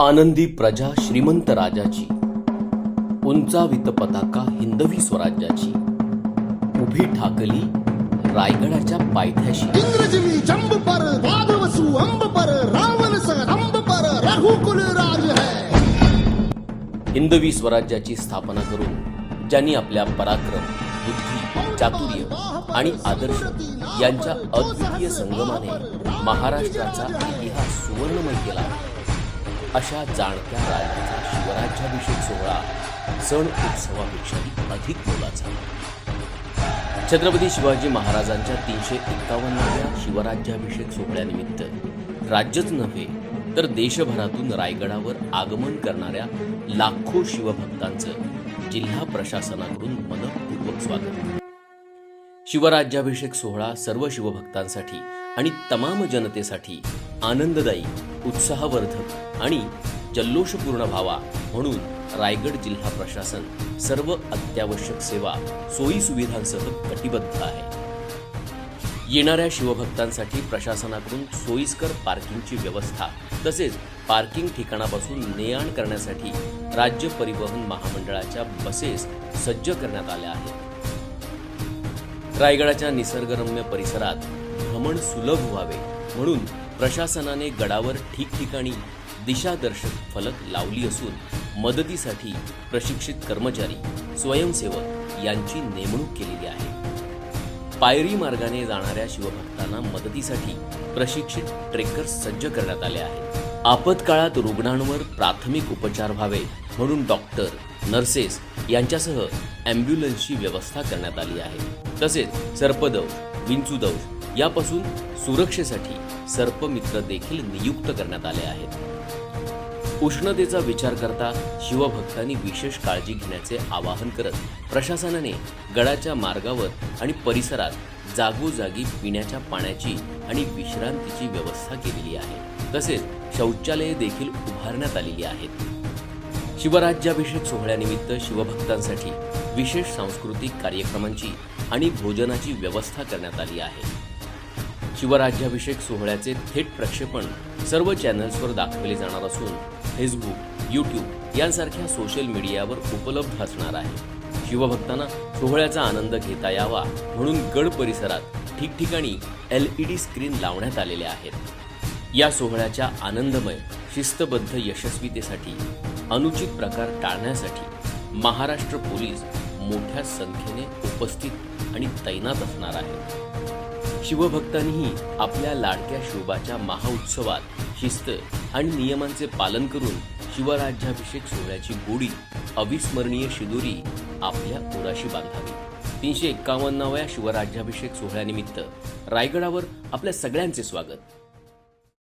आनंदी प्रजा श्रीमंत राजाची उंचावित पताका हिंदवी स्वराज्याची उभी ठाकली रायगडाच्या पायथ्याशी. इंद्रजिनी जंब पर वाघवसु अंब पर रावण सरंब पर रघुकुल राज है। हिंदवी स्वराज्याची स्थापना करून ज्यांनी आपल्या पराक्रम बुद्धी चातुर्य आणि आदर्श यांच्या अद्वितीय संगमाने महाराष्ट्राचा इतिहास सुवर्णमय केला. अशा जाणत्या राज्याचा शिवराज्याभिषेक सोहळा सण उत्सवापेक्षाही अधिक मोलाचा. छत्रपती शिवाजी महाराजांच्या तीनशे एक्कावन्नाव्या शिवराज्याभिषेक सोहळ्यानिमित्त राज्यच नव्हे तर देशभरातून रायगडावर आगमन करणाऱ्या लाखो शिवभक्तांचं जिल्हा प्रशासनाकडून मनपूर्वक स्वागत. शिवराज्याभिषेक सोहळा सर्व शिवभक्तांसाठी आणि तमाम जनतेसाठी आनंददायी उत्साहवर्धक आणि जल्लोषपूर्ण व्हावा म्हणून रायगड जिल्हा प्रशासन सर्व अत्यावश्यक सेवा सोयी सुविधांसह कटिबद्ध आहे. येणाऱ्या शिवभक्तांसाठी प्रशासनाकडून सोयीस्कर पार्किंगची व्यवस्था तसेच पार्किंग ठिकाणापासून ने आण करण्यासाठी राज्य परिवहन महामंडळाच्या बसेस सज्ज करण्यात आल्या आहेत. रायगडाच्या निसर्गरम्य परिसरात भ्रमण सुलभ व्हावे म्हणून प्रशासनाने गडावर ठिकठिकाणी दिशादर्शक फलक लावली असून मदतीसाठी प्रशिक्षित कर्मचारी स्वयंसेवक यांची नेमणूक केलेली आहे. पायरी मार्गाने जाणाऱ्या शिवभक्तांना मदतीसाठी प्रशिक्षित ट्रेकर्स सज्ज करण्यात आले आहेत. आपत्काळात रुग्णांवर प्राथमिक उपचार व्हावे म्हणून डॉक्टर नर्सेस यांच्यासह अँब्युलन्सची व्यवस्था करण्यात आली आहे. तसेच सर्पदंश विंचूदंश यापासून सुरक्षेसाठी सर्पमित्र देखील नियुक्त करण्यात आले आहेत. उष्णतेचा विचार करता शिवभक्तांनी विशेष काळजी घेण्याचे आवाहन करत प्रशासनाने गडाच्या मार्गावर आणि परिसरात जागोजागी पिण्याच्या पाण्याची आणि विश्रांतीची व्यवस्था केलेली आहे. तसेच शौचालये देखील उभारण्यात आलेली आहेत. शिवराज्याभिषेक सोहळ्यानिमित्त शिवभक्तांसाठी विशेष सांस्कृतिक कार्यक्रमांची आणि भोजनाची व्यवस्था करण्यात आली आहे. शिवराज्याभिषेक सोहळ्याचे थेट प्रक्षेपण सर्व चॅनल्सवर दाखवले जाणार असून फेसबुक यूट्यूब यांसारख्या सोशल मीडियावर उपलब्ध असणार आहे. शिवभक्तांना सोहळ्याचा आनंद घेता यावा म्हणून गड परिसरात ठिकठिकाणी एल ई डी स्क्रीन लावण्यात आलेल्या आहेत. या सोहळ्याच्या आनंदमय शिस्तबद्ध यशस्वीतेसाठी अनुचित प्रकार टाळण्यासाठी महाराष्ट्र पोलीस मोठ्या संख्येने उपस्थित आणि तैनात असणार आहेत. शिवभक्तांनीही आपल्या लाडक्या शिवबाच्या महाउत्सवात शिस्त आणि नियमांचे पालन करून शिवराज्याभिषेक सोहळ्याची गोडी अविस्मरणीय शिदोरी आपल्या उराशी बांधावी. तीनशे एक्कावन्नाव्या शिवराज्याभिषेक सोहळ्यानिमित्त रायगडावर आपल्या सगळ्यांचे स्वागत.